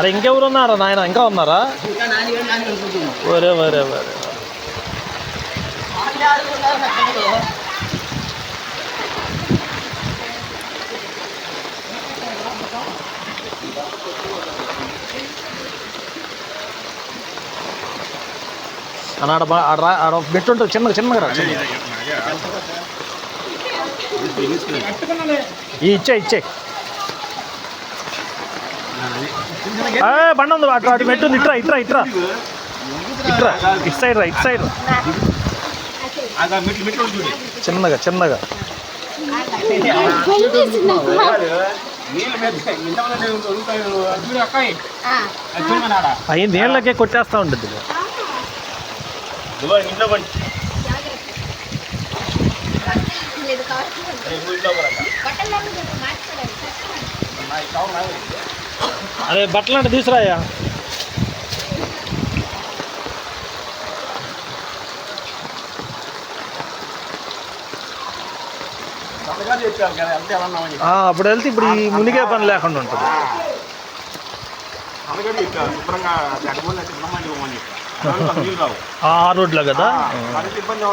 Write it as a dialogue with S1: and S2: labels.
S1: అరే ఇంకెవరు ఉన్నారా నాయన? ఇంకా ఉన్నారా? ఒరే ఒరే ఒరే.
S2: వాళ్ళే ఆడుకున్నారు సక్కగా
S1: అని ఆడ ఆడ ఆడ బెట్టు ఉంటుంది చిన్నగా చిన్నగా రా ఇచ్చే ఇచ్చే బండి ఉంది అటు అటు మెట్టు ఉంది. ఇట్రా ఇట్రా ఇట్రా. ఇట్రా ఇటు సైడ్ రా ఇటు సైడ్ చిన్నగా చిన్నగా. అవి నీళ్ళకే కొట్టేస్తూ ఉంటుంది
S3: ఇంట్లో పడి
S1: అరే బట్టలు అంటే తీసురాయా అప్పుడు వెళ్తే ఇప్పుడు ఈ మునిగే పని లేకుండా ఉంటుంది
S3: రావు
S1: ఆ రోడ్లో కదా
S3: మనకి ఇబ్బంది